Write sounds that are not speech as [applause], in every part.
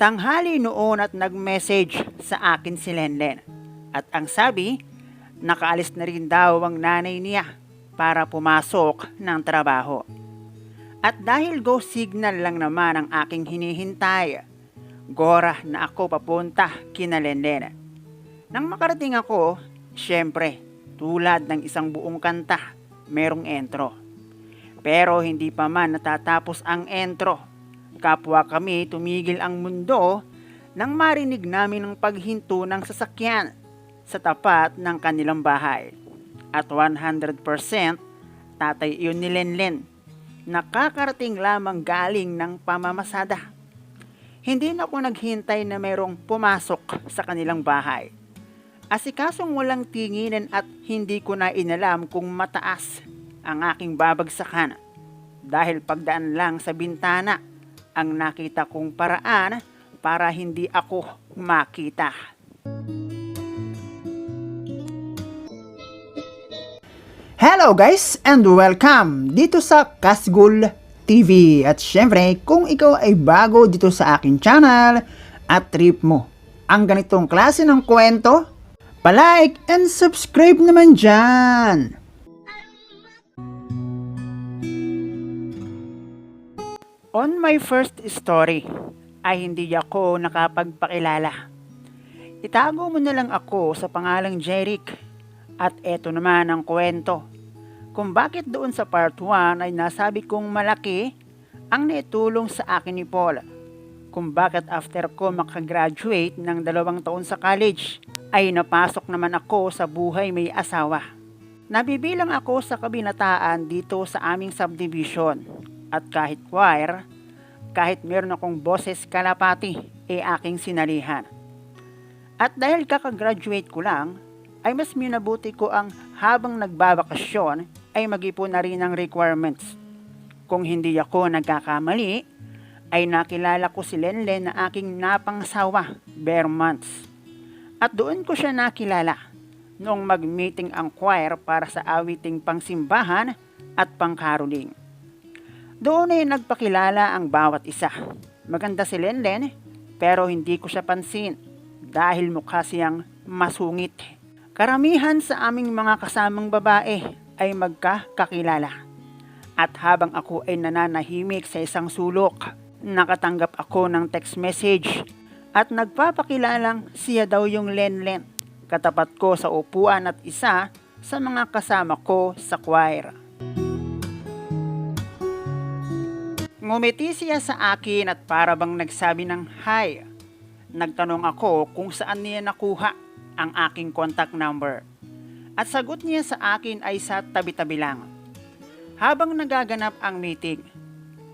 Tanghali noon at nag-message sa akin si Lenlen. At ang sabi, nakaalis na rin daw ang nanay niya para pumasok ng trabaho. At dahil go signal lang naman ang aking hinihintay, gora na ako papunta kina Lenlen. Nang makarating ako, syempre, tulad ng isang buong kanta, merong entro. Pero hindi pa man natatapos ang entro. Kapwa kami tumigil ang mundo nang marinig namin ang paghinto ng sasakyan sa tapat ng kanilang bahay. At 100% tatay iyon ni Lenlen. Nakakarating lamang galing ng pamamasada. Hindi na ako naghintay na merong pumasok sa kanilang bahay. Asikasong walang tinginan at hindi ko na inalam kung mataas ang aking babagsakan dahil pagdaan lang sa bintana ang nakita kong paraan para hindi ako makita. Hello guys and welcome dito sa Kasgul TV. At syempre, kung ikaw ay bago dito sa akin channel at trip mo ang ganitong klase ng kwento, palike and subscribe naman dyan. On my first story ay hindi ako nakapagpakilala. Itago mo na lang ako sa pangalang Jeric at eto naman ang kwento kung bakit doon sa part 1 ay nasabi kong malaki ang naitulong sa akin ni Paul. Kung bakit after ko makagraduate ng dalawang taon sa college ay napasok naman ako sa buhay may asawa. Nabibilang ako sa kabinataan dito sa aming subdivision at kahit choir, kahit meron akong boses kalapati, e aking sinalihan. At dahil kakagraduate ko lang, ay mas minabuti ko ang habang nagbabakasyon ay mag-ipon na rin ng requirements. Kung hindi ako nagkakamali, ay nakilala ko si Lenlen na aking napangsawa bare months. At doon ko siya nakilala noong mag-meeting ang choir para sa awiting pangsimbahan at pangkaroling. Doon ay nagpakilala ang bawat isa. Maganda si Lenlen pero hindi ko siya pansin dahil mukha siyang masungit. Karamihan sa aming mga kasamang babae ay magkakakilala. At habang ako ay nananahimik sa isang sulok, nakatanggap ako ng text message at nagpapakilalang siya daw yung Lenlen. Katapat ko sa upuan at isa sa mga kasama ko sa choir. Ngumiti siya sa akin at para bang nagsabi ng hi. Nagtanong ako kung saan niya nakuha ang aking contact number. At sagot niya sa akin ay sa tabi-tabi lang. Habang nagaganap ang meeting,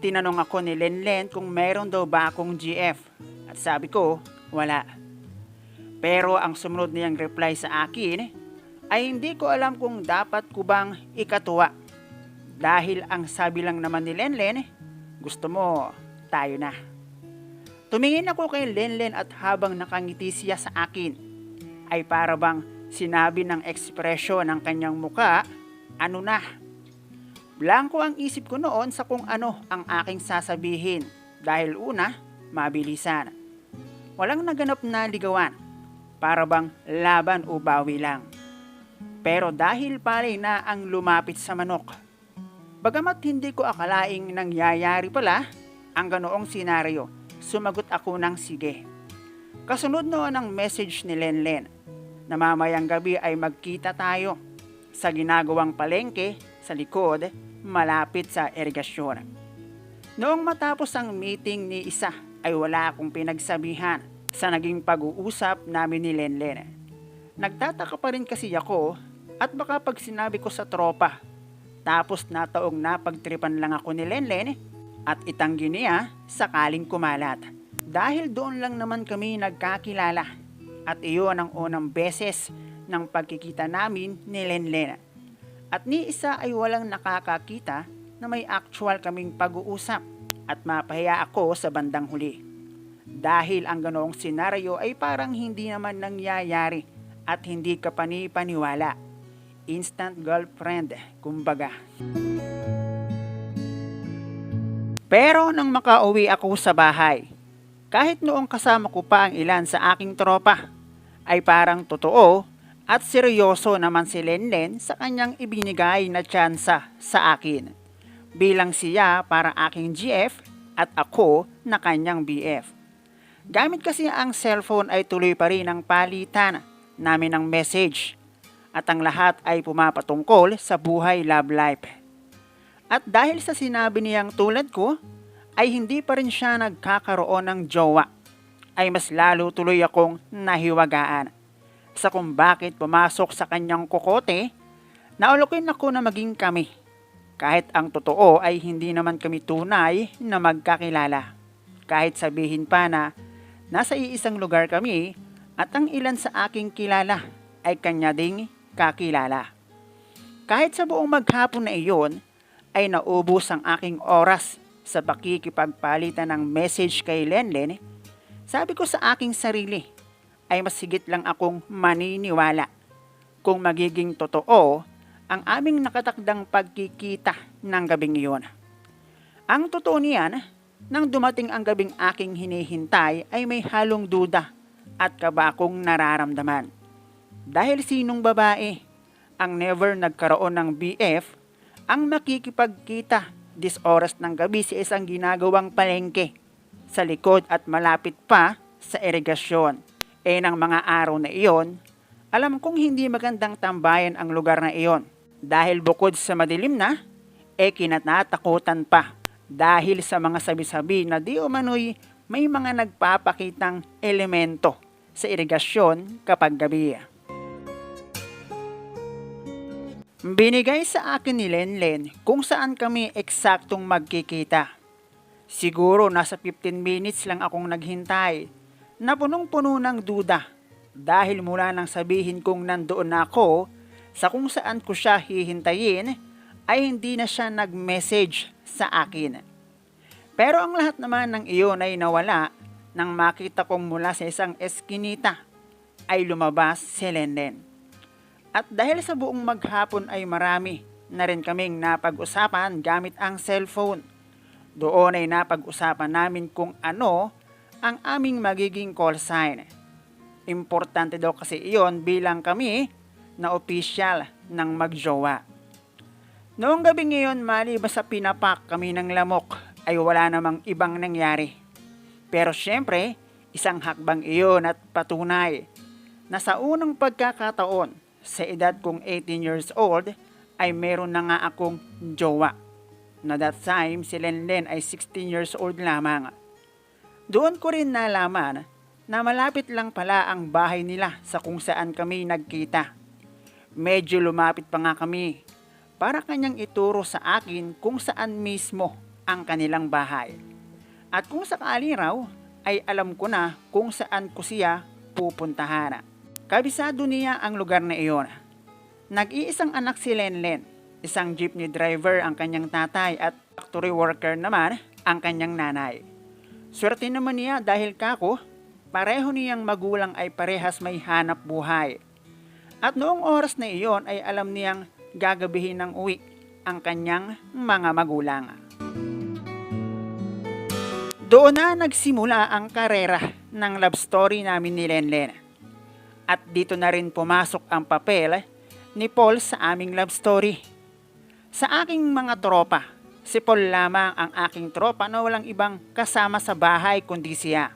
tinanong ako ni Lenlen kung meron daw ba akong GF. At sabi ko, wala. Pero ang sumunod niyang reply sa akin ay hindi ko alam kung dapat ko bang ikatuwa. Dahil ang sabi lang naman ni Lenlen, gusto mo, tayo na. Tumingin ako kay Lenlen at habang nakangiti siya sa akin, ay para bang sinabi ng ekspresyon ng kanyang muka, ano na. Blanco ang isip ko noon sa kung ano ang aking sasabihin dahil una, mabilisan. Walang naganap na ligawan, para bang laban o bawi lang. Pero dahil pare na ang lumapit sa manok, bagamat hindi ko akalaing nangyayari pala ang ganoong senaryo, sumagot ako ng sige. Kasunod noon ang message ni Lenlen na mamayang gabi ay magkita tayo sa ginagawang palengke sa likod malapit sa irigasyon. Noong matapos ang meeting ni isa ay wala akong pinagsabihan sa naging pag-uusap namin ni Lenlen. Nagtataka pa rin kasi ako at baka pag sinabi ko sa tropa tapos nataong napagtripan lang ako ni Lenlen at itanggi niya sakaling kumalat. Dahil doon lang naman kami nagkakilala at iyon ang unang beses ng pagkikita namin ni Lenlen. At ni isa ay walang nakakakita na may actual kaming pag-uusap at mapahiya ako sa bandang huli. Dahil ang ganoong senaryo ay parang hindi naman nangyayari at hindi ka panipaniwala. Instant girlfriend, kumbaga. Pero nang makauwi ako sa bahay, Kahit noong kasama ko pa ang ilan sa aking tropa, ay parang totoo at seryoso naman si Lenlen sa kanyang ibinigay na tsansa sa akin. Bilang siya para aking GF at ako na kanyang BF. Gamit kasi ang cellphone ay tuloy pa rin ang palitan namin ng message at ang lahat ay pumapatungkol sa buhay love life. At dahil sa sinabi niyang tulad ko, ay hindi pa rin siya nagkakaroon ng jowa, ay mas lalo tuloy akong nahiwagaan. Sa kung bakit pumasok sa kanyang kokote, naulukin ako na maging kami. Kahit ang totoo ay hindi naman kami tunay na magkakilala. Kahit sabihin pa na nasa iisang lugar kami at ang ilan sa aking kilala ay kanya ding kakilala. Kahit sa buong maghapon na iyon, ay naubos ang aking oras sa pakikipagpalitan ng message kay Lenlen, sabi ko sa aking sarili ay mas higit lang akong maniniwala kung magiging totoo ang aming nakatakdang pagkikita ng gabing iyon. Ang totoo niyan, nang dumating ang gabing aking hinihintay ay may halong duda at kaba akong nararamdaman. Dahil sinong babae ang never nagkaroon ng BF ang makikipagkita dis oras ng gabi sa isang ginagawang palengke sa likod at malapit pa sa irigasyon. E ng mga araw na iyon, alam kong hindi magandang tambayan ang lugar na iyon dahil bukod sa madilim na, e kinatatakutan pa dahil sa mga sabi-sabi na di umano'y may mga nagpapakitang elemento sa irigasyon kapag gabi. Binigay sa akin ni Lenlen kung saan kami eksaktong magkikita. Siguro nasa 15 minutes lang akong naghintay na punong-puno ng duda dahil mula nang sabihin kong nandoon na ako sa kung saan ko siya hihintayin ay hindi na siya nag-message sa akin. Pero ang lahat naman ng iyon ay nawala nang makita kong mula sa isang eskinita ay lumabas si Lenlen. At dahil sa buong maghapon ay marami na rin kaming napag-usapan gamit ang cellphone. Doon ay napag-usapan namin kung ano ang aming magiging call sign. Importante daw kasi iyon bilang kami na opisyal ng magjowa. Noong gabi ngayon maliban sa pinapak kami ng lamok ay wala namang ibang nangyari. Pero syempre, isang hakbang iyon at patunay na sa unang pagkakataon sa edad kong 18 years old ay meron na nga akong jowa. Na that time si Lenlen ay 16 years old lamang. Doon ko rin nalaman na malapit lang pala ang bahay nila sa kung saan kami nagkita. Medyo lumapit pa nga kami para kanyang ituro sa akin kung saan mismo ang kanilang bahay. At kung sakali raw ay alam ko na kung saan ko siya pupuntahan. Kabisado niya ang lugar na iyon. Nag-iisang anak si Lenlen, isang jeepney driver ang kanyang tatay at factory worker naman ang kanyang nanay. Swerte naman niya dahil kako, pareho niyang magulang ay parehas may hanap buhay. At noong oras na iyon ay alam niyang gagabihin ng uwi ang kanyang mga magulang. Doon na nagsimula ang karera ng love story namin ni Lenlen. At dito na rin pumasok ang papel ni Paul sa aming love story. Sa aking mga tropa, si Paul lamang ang aking tropa na walang ibang kasama sa bahay kundi siya.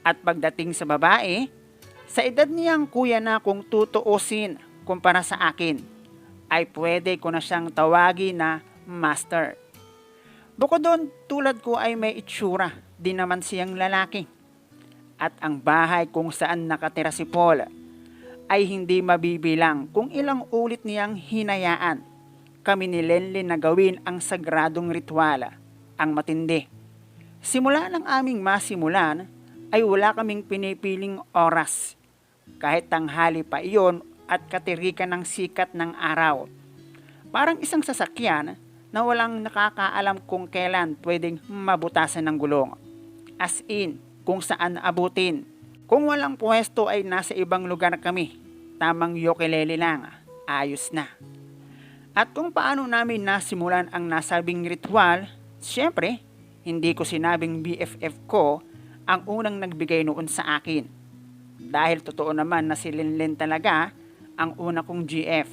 At pagdating sa babae, sa edad niyang kuya na kung tutuusin kumpara sa akin, ay pwede ko na siyang tawagin na master. Bukod doon, tulad ko ay may itsura din naman siyang lalaki at ang bahay kung saan nakatira si Paul ay hindi mabibilang kung ilang ulit niyang hinayaan kami ni Lenlin na gawin ang sagradong ritual, ang matindi. Simula ng aming masimulan ay wala kaming pinipiling oras. Kahit tanghali pa iyon at katirikan ng sikat ng araw. Parang isang sasakyan na walang nakakaalam kung kailan pwedeng mabutasan ng gulong. As in, kung saan abutin. Kung walang pwesto ay nasa ibang lugar kami. Tamang yokelele lang. Ayos na. At kung paano namin nasimulan ang nasabing ritual, syempre, hindi ko sinabing BFF ko ang unang nagbigay noon sa akin. Dahil totoo naman na si Linlin talaga ang una kong GF.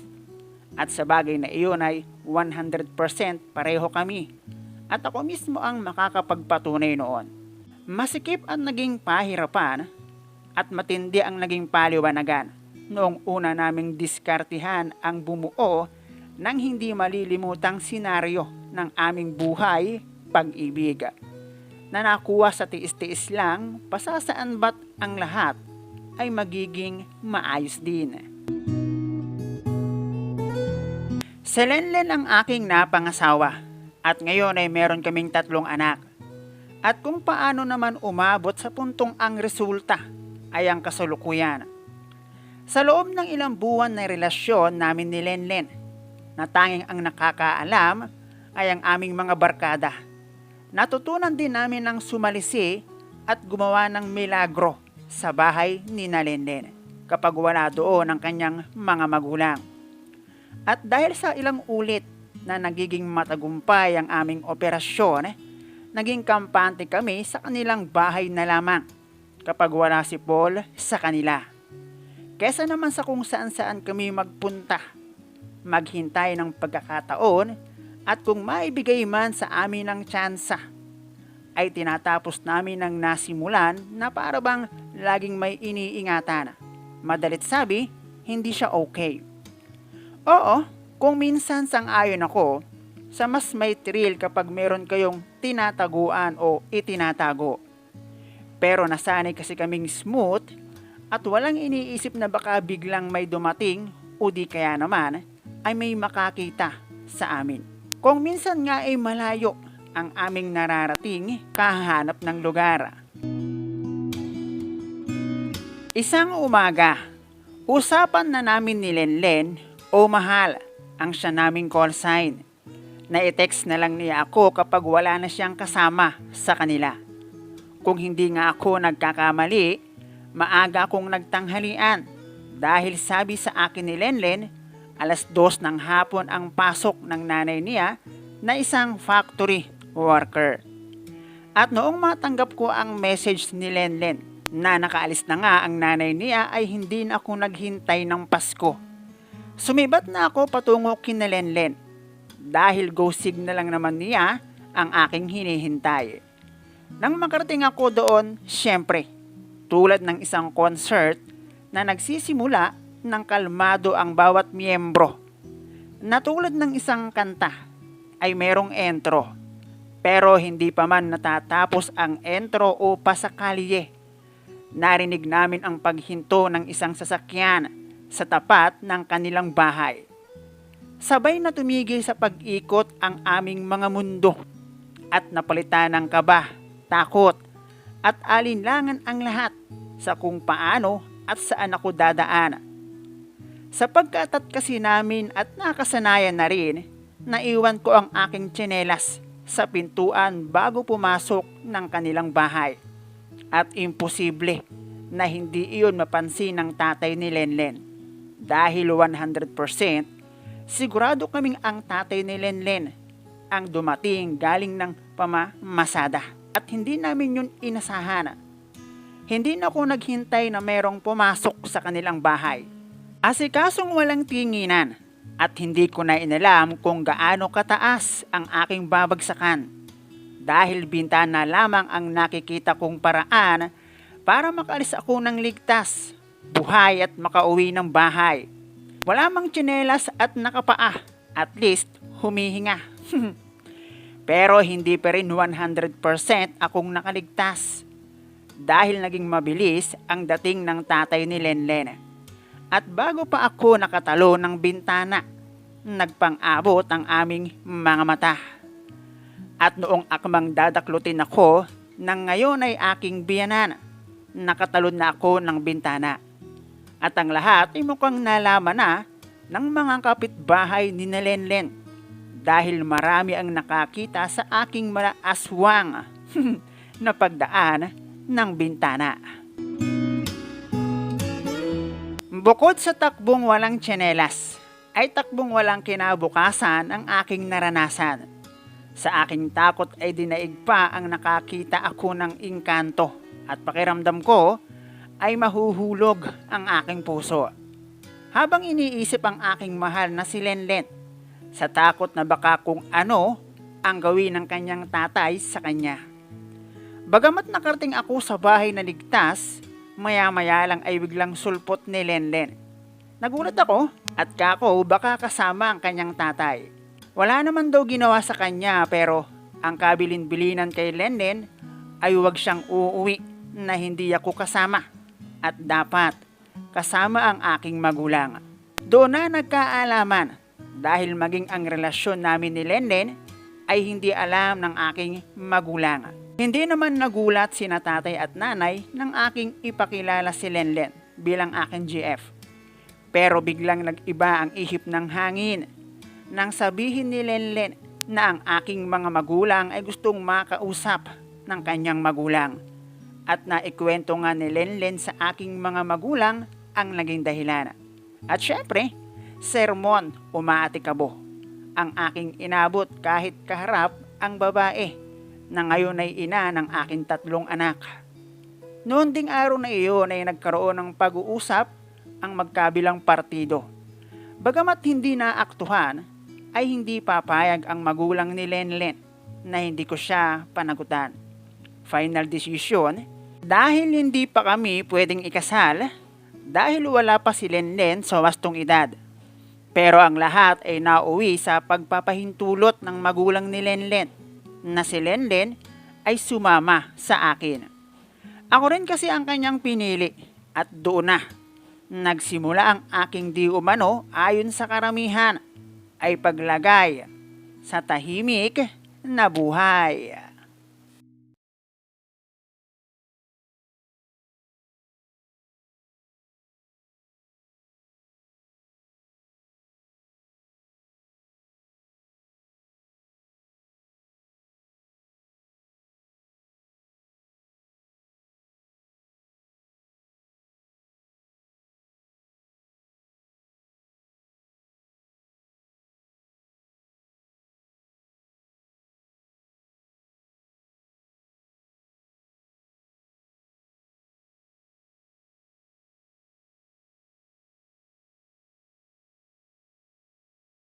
At sa bagay na iyon ay 100% pareho kami. At ako mismo ang makakapagpatunay noon. Masikip ang naging pahirapan at matindi ang naging paliwanagan noong una naming diskartihan ang bumuo ng hindi malilimutang senaryo ng aming buhay pag-ibig na nakuha sa tiis-tiis lang pasasaan ba't ang lahat ay magiging maayos din. Si Lenlen ang aking napangasawa at ngayon ay meron kaming tatlong anak. At kung paano naman umabot sa puntong ang resulta ay ang kasalukuyan. Sa loob ng ilang buwan na relasyon namin ni Lenlen, na tanging ang nakakaalam ay ang aming mga barkada. Natutunan din namin ng sumalisi at gumawa ng milagro sa bahay ni Lenlen kapag wala doon ang kanyang mga magulang. At dahil sa ilang ulit na nagiging matagumpay ang aming operasyon, naging kampante kami sa kanilang bahay na lamang kapag wala si Paul sa kanila. Kesa naman sa kung saan saan kami magpunta, maghintay ng pagkakataon at kung maibigay man sa amin ng tsansa, ay tinatapos namin ng nasimulan na para bang laging may iniingatan. Madalit sabi, hindi siya okay. Oo, kung minsan sang-ayon ako, sa mas may thrill kapag meron kayong tinataguan o itinatago. Pero nasanay kasi kaming smooth at walang iniisip na baka biglang may dumating o di kaya naman ay may makakita sa amin. Kung minsan nga ay malayo ang aming nararating kahanap ng lugar. Isang umaga, usapan na namin ni Lenlen o mahal ang siya naming call sign. Na-text na lang niya ako kapag wala na siyang kasama sa kanila. Kung hindi nga ako nagkakamali, maaga akong nagtanghalian dahil sabi sa akin ni Lenlen, alas dos ng hapon ang pasok ng nanay niya na isang factory worker. At noong matanggap ko ang message ni Lenlen na nakaalis na nga ang nanay niya ay hindi na ako naghintay ng Pasko. Sumibat na ako patungo kina Lenlen dahil go signal lang naman niya ang aking hinihintay. Nang makarating ako doon, syempre, tulad ng isang concert na nagsisimula ng kalmado ang bawat miyembro. Na tulad ng isang kanta ay merong intro. Pero hindi pa man natatapos ang intro o pasakalye. Narinig namin ang paghinto ng isang sasakyan sa tapat ng kanilang bahay. Sabay na tumigil sa pag-ikot ang aming mga mundo at napalitan ng kaba, takot at alinlangan ang lahat sa kung paano at saan ako dadaan. Sa pagkatat kasi namin at nakasanayan na rin, naiwan ko ang aking tsinelas sa pintuan bago pumasok ng kanilang bahay. At imposible na hindi iyon mapansin ng tatay ni Lenlen. Dahil 100% sigurado kaming ang tatay ni Lenlen ang dumating galing ng pamamasada at hindi namin yun inasahan. Hindi na ako naghintay na merong pumasok sa kanilang bahay. Asikasong walang tinginan at hindi ko na inalam kung gaano kataas ang aking babagsakan. Dahil bintana lamang ang nakikita kong paraan para makalis ako ng ligtas, buhay at makauwi ng bahay. Wala mang tsinelas at nakapaa, at least humihinga. [laughs] Pero hindi pa rin 100% akong nakaligtas dahil naging mabilis ang dating ng tatay ni Lenlen. At bago pa ako nakatalo ng bintana, nagpang-abot ang aming mga mata. At noong akmang dadaklutin ako, nang ngayon ay aking biyanan, nakatalon na ako ng bintana. At ang lahat ay mukhang nalaman na ng mga kapitbahay ni Lenlen dahil marami ang nakakita sa aking mga aswang [laughs] na pagdaan ng bintana. Bukod sa takbong walang tsinelas, ay takbong walang kinabukasan ang aking naranasan. Sa aking takot ay dinaig pa ang nakakita ako ng inkanto at pakiramdam ko ay mahuhulog ang aking puso. Habang iniisip ang aking mahal na si Lenlen sa takot na baka kung ano ang gawin ng kanyang tatay sa kanya. Bagamat nakarating ako sa bahay na ligtas, maya-maya lang ay biglang sulpot ni Lenlen. Nagulat ako at kako baka kasama ang kanyang tatay. Wala naman daw ginawa sa kanya pero ang kabilin-bilinan kay Lenlen ay huwag siyang uuwi na hindi ako kasama at dapat kasama ang aking magulang. Doon na nagkaalaman dahil maging ang relasyon namin ni Lenlen ay hindi alam ng aking magulang. Hindi naman nagulat si tatay at nanay nang aking ipakilala si Lenlen bilang aking GF. Pero biglang nag-iba ang ihip ng hangin nang sabihin ni Lenlen na ang aking mga magulang ay gustong makausap ng kanyang magulang. At naikwento nga ni Lenlen sa aking mga magulang ang naging dahilan. At syempre, sermon umaatikabo ang aking inabot kahit kaharap ang babae na ngayon ay ina ng aking tatlong anak. Noon ding araw na iyon ay nagkaroon ng pag-uusap ang magkabilang partido. Bagamat hindi naaktuhan, ay hindi papayag ang magulang ni Lenlen na hindi ko siya panagutan. Final decision, dahil hindi pa kami pwedeng ikasal, dahil wala pa si Lenlen sa wastong edad. Pero ang lahat ay nauwi sa pagpapahintulot ng magulang ni Lenlen na si Lenlen ay sumama sa akin. Ako rin kasi ang kanyang pinili at doon na nagsimula ang aking di umano ayon sa karamihan ay paglagay sa tahimik na buhay.